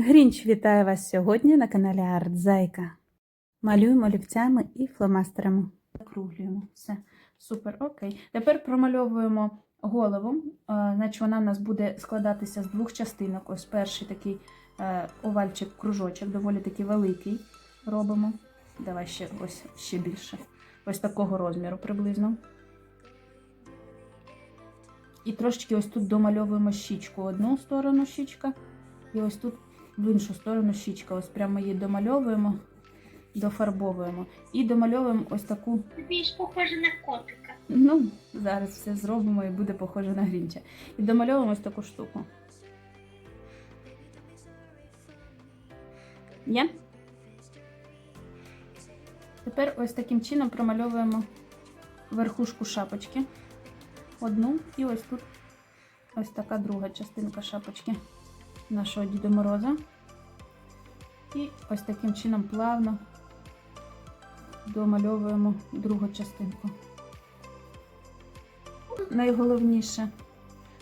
Грінч вітає вас сьогодні на каналі Артзайка. Малюємо олівцями і фломастерами. Закруглюємо. Все. Супер, окей. Тепер промальовуємо голову. Е, Значить, вона у нас буде складатися з двох частинок. Ось перший такий е, овальчик, кружочок, доволі такий великий. Робимо. Давай ще ось ще більше. Ось такого розміру приблизно. І трошечки ось тут домальовуємо щічку. Одну сторону щічка, і ось тут в іншу сторону щічка. Ось прямо її домальовуємо, дофарбовуємо. І домальовуємо ось таку. Більш похожа на котика. Ну, зараз все зробимо і буде похоже на грінча. І домальовуємо ось таку штуку. Є? Тепер ось таким чином промальовуємо верхушку шапочки. Одну і ось тут ось така друга частинка шапочки нашого Діда Мороза. І ось таким чином плавно домальовуємо другу частинку. Найголовніше,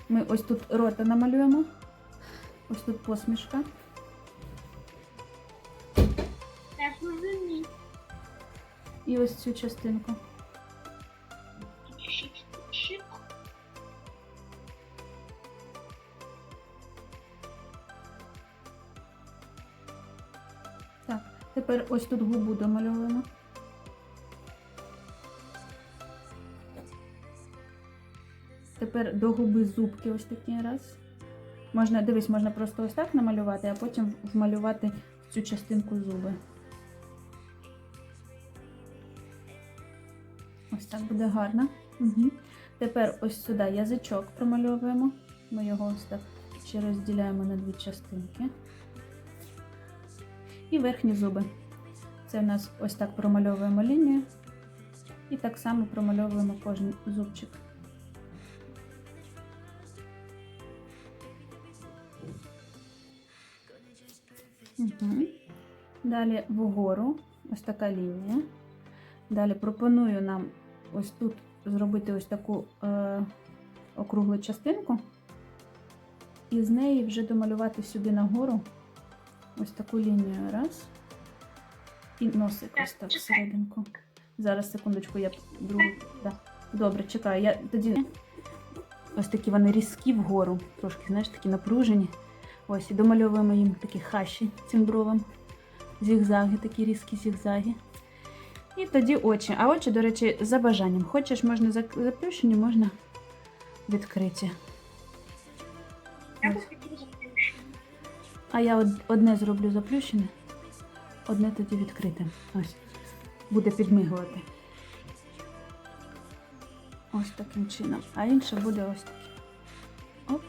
ми ось тут рота намалюємо, ось тут посмішка. І ось цю частинку. Тепер ось тут губу домальовуємо. Тепер до губи зубки ось такі раз. Можна, дивись, можна просто ось так намалювати, а потім вмалювати цю частинку зуби. Ось так буде гарно. Угу. Тепер ось сюди язичок промальовуємо. Ми його ось так ще розділяємо на дві частинки. І верхні зуби. Це у нас ось так промальовуємо лінію. І так само промальовуємо кожен зубчик. Угу. Далі вгору ось така лінія. Далі пропоную нам ось тут зробити ось таку е, округлу частинку. І з неї вже домалювати сюди нагору ось таку лінію. Раз. І носик ось так чекай. всерединку. Зараз, секундочку, я другу. Да. Добре, чекаю. Я тоді ось такі вони різкі вгору, трошки, знаєш, такі напружені. Ось, і домальовуємо їм такі хащі цим бровам. Зігзаги, такі різкі зігзаги. І тоді очі. А очі, до речі, за бажанням. Хочеш, можна заплющені, можна відкриті. Я А я одне зроблю заплющене, одне тоді відкрите. Ось. Буде підмигувати. Ось таким чином. А інше буде ось таке. Оп.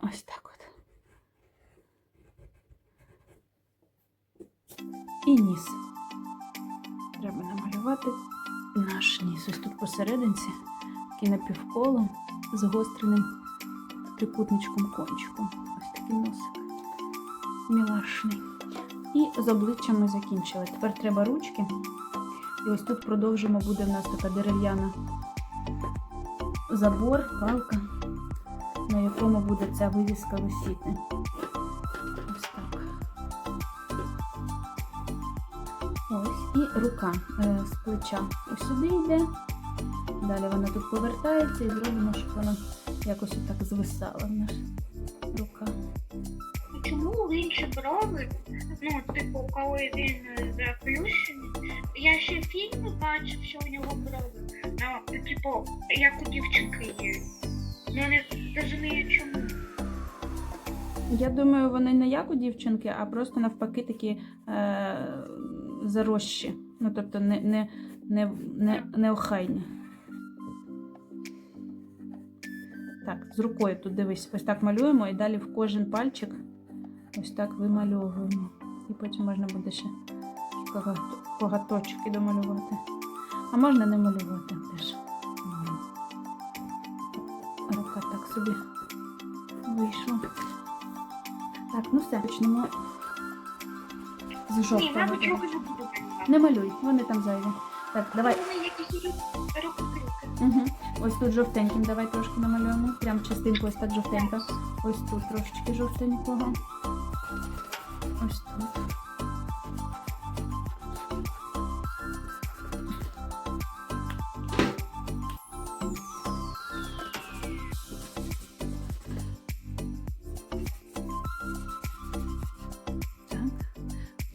Ось так от. І ніс. Треба намалювати наш ніс. Ось тут посерединці такий напівколо з гостреним трикутничком кончиком. Ось такий носик. Мілашний. І з обличчям ми закінчили. Тепер треба ручки. І ось тут продовжимо, буде в нас така дерев'яна забор, палка, на якому буде ця вивіска висіти. Ось так. Ось. І рука е, з плеча ось сюди йде. Далі вона тут повертається і зробимо, щоб вона якось отак звисала в наша рука. А Чому інші брови, ну, типу, коли він е, заплющений, я ще фільми бачив, що у нього брови, ну, типу, як у дівчинки є. Ну, не розумію, чому. Я думаю, вони не як у дівчинки, а просто навпаки такі е, зарощі. Ну, тобто не, не, не, не, неохайні. Так, з рукою тут дивись, ось так малюємо і далі в кожен пальчик ось так вимальовуємо. І потім можна буде ще когат- коготочки домалювати. А можна не малювати теж. Рука так собі вийшла. Так, ну все, почнемо з жовтого. не. Не малюй, вони там зайві. Так, давай. Ось тут жовтеньким давай трошки намалюємо. Прям частинку ось так жовтенько. Ось тут трошечки жовтенького. Ось тут.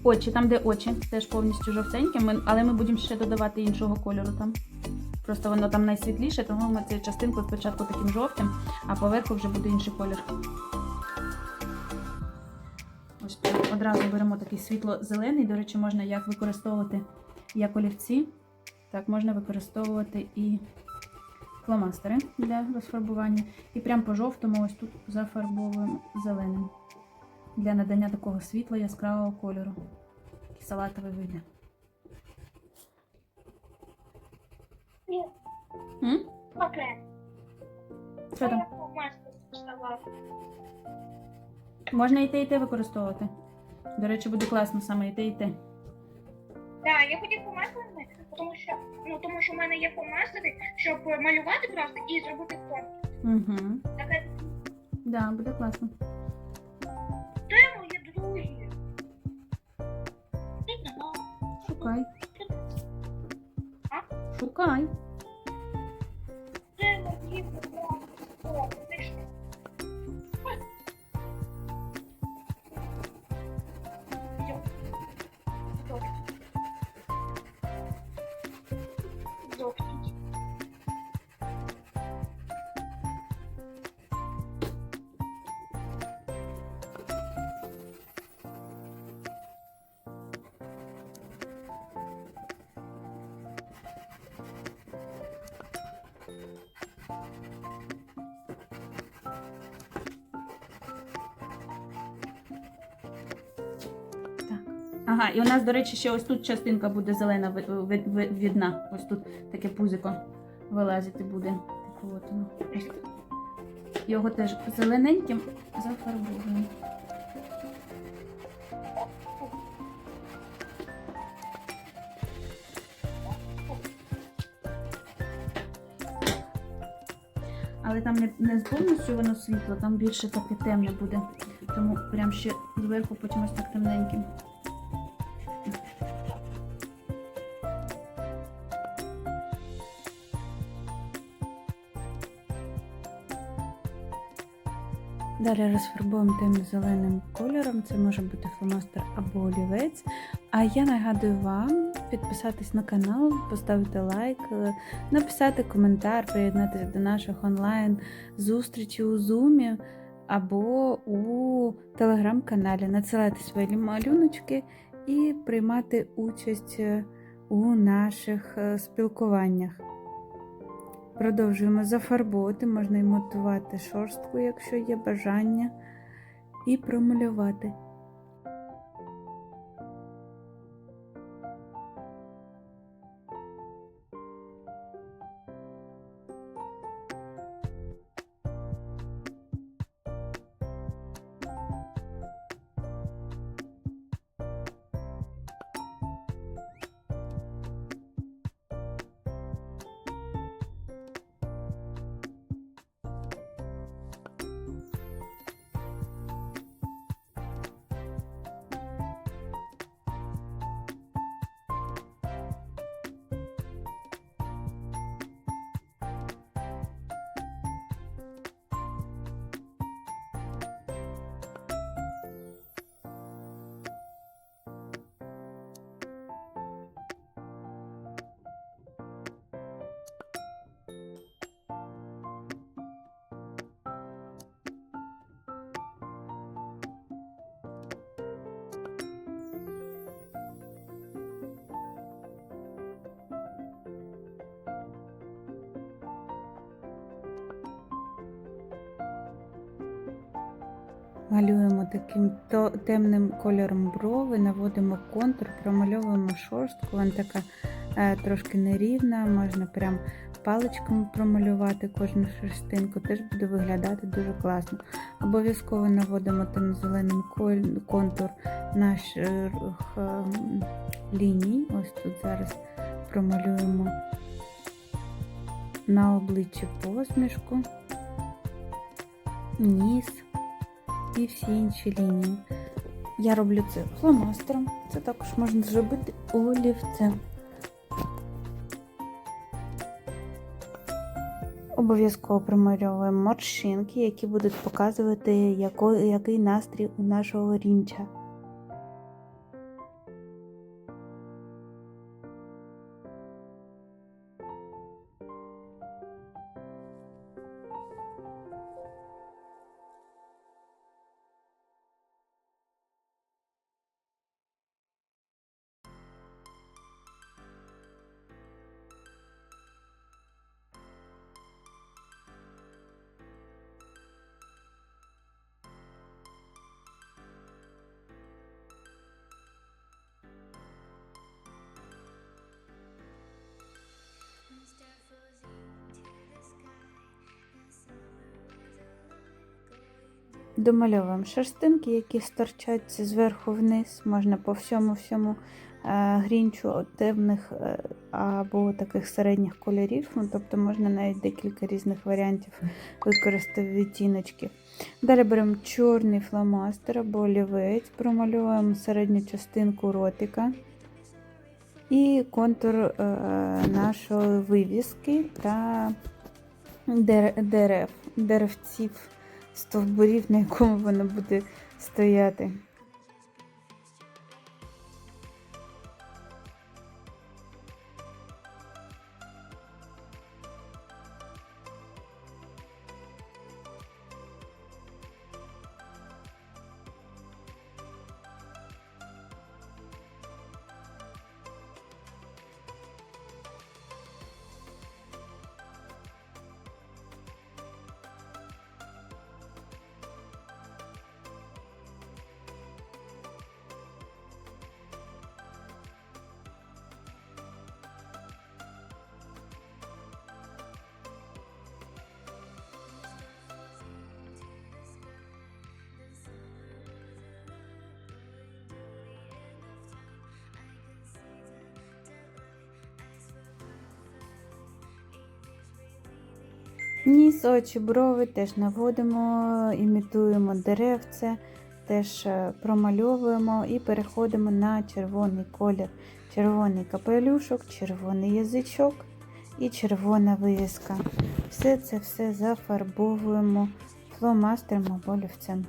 Очі, там, де очі, теж повністю жовтенькі, але ми будемо ще додавати іншого кольору там. Просто воно там найсвітліше, тому ми цю частинку спочатку таким жовтим, а поверху вже буде інший колір. Ось одразу беремо такий світло-зелений. До речі, можна як використовувати як олівці, так можна використовувати і фломастери для розфарбування. І прямо по жовтому ось тут зафарбовуємо зеленим для надання такого світла яскравого кольору. Салатовий вийде. Ні, М? окей. Що там? Можна і те, і те використовувати. До речі, буде класно саме і те, і те. Так, я хотів помаслями, тому що ну тому що в мене є помастери, щоб малювати просто і зробити фон. Угу. Таке Да, буде класно. де мої друзі? Шукай. А? Шукай. Ага, і у нас, до речі, ще ось тут частинка буде зелена ви- видна. Ось тут таке пузико вилазити буде. От воно. Його теж зелененьким зафарбовуємо. Але там не, не повністю воно світло, там більше таке темне буде. Тому прям ще зверху потім ось так темненьким. Далі розфарбуємо темно-зеленим кольором. Це може бути фломастер або олівець. А я нагадую вам підписатись на канал, поставити лайк, е, написати коментар, приєднатися до наших онлайн зустрічей у Zoom або у телеграм-каналі, надсилати свої малюночки і приймати участь е, у наших е, спілкуваннях. Продовжуємо зафарбувати, можна і мотувати шорстку, якщо є бажання, і промалювати. Малюємо таким темним кольором брови, наводимо контур, промальовуємо шорстку. Вона така е, трошки нерівна, можна прям паличками промалювати кожну шерстинку, теж буде виглядати дуже класно. Обов'язково наводимо темно-зеленим контур наших ем, ліній. Ось тут зараз промалюємо на обличчі посмішку, ніс і всі інші лінії. Я роблю це фломастером, це також можна зробити олівцем. Обов'язково промальовуємо морщинки, які будуть показувати, який настрій у нашого рінча. Домальовуємо шерстинки, які стирчать зверху вниз. Можна по всьому всьому е, грінчу темних е, або таких середніх кольорів. Ну, тобто можна навіть декілька різних варіантів використати відтіночків. Далі беремо чорний фломастер або олівець, промальовуємо середню частинку ротика і контур е, нашої вивіски та дерев, деревців, стовбурів, на якому воно буде стояти. Ніс, очі, брови теж наводимо, імітуємо деревце, теж е, промальовуємо і переходимо на червоний колір. Червоний капелюшок, червоний язичок і червона вивіска. Все це все зафарбовуємо фломастером або олівцем.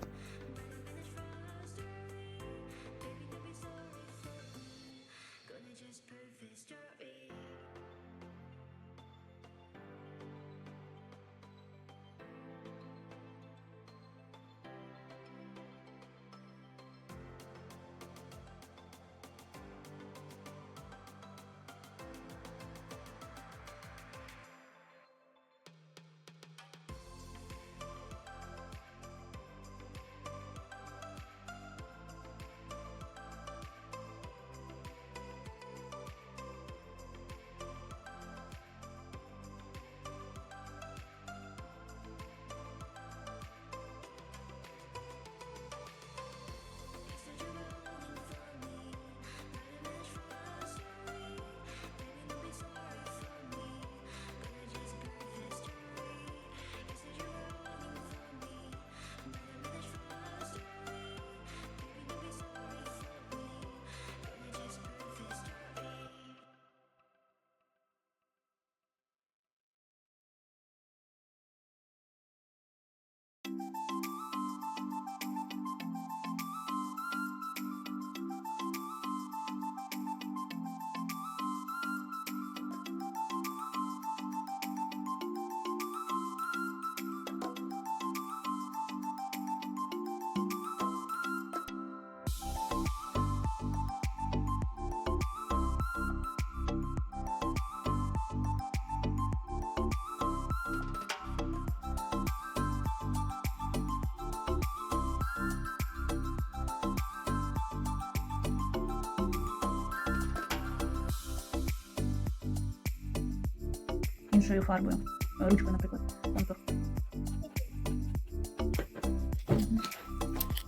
Іншою фарбою. Ручкою, наприклад. Контур.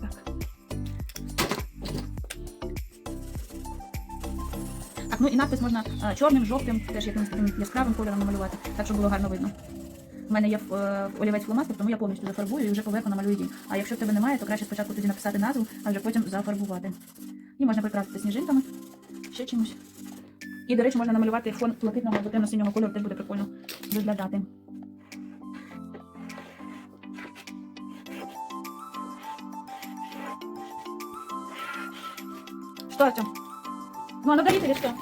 Так. Ну і надпис можна е, чорним, жовтим, теж якимось таким яскравим кольором намалювати, так щоб було гарно видно. У мене є е, олівець фломастер, тому я повністю зафарбую і вже поверху намалюю дім. А якщо в тебе немає, то краще спочатку тоді написати назву, а вже потім зафарбувати. І можна прикрасити сніжинками, ще чимось. І, до речі, можна намалювати фон блакитного або темно-синього кольору, теж буде прикольно виглядати. Что, Артем? Ну, а горит или что?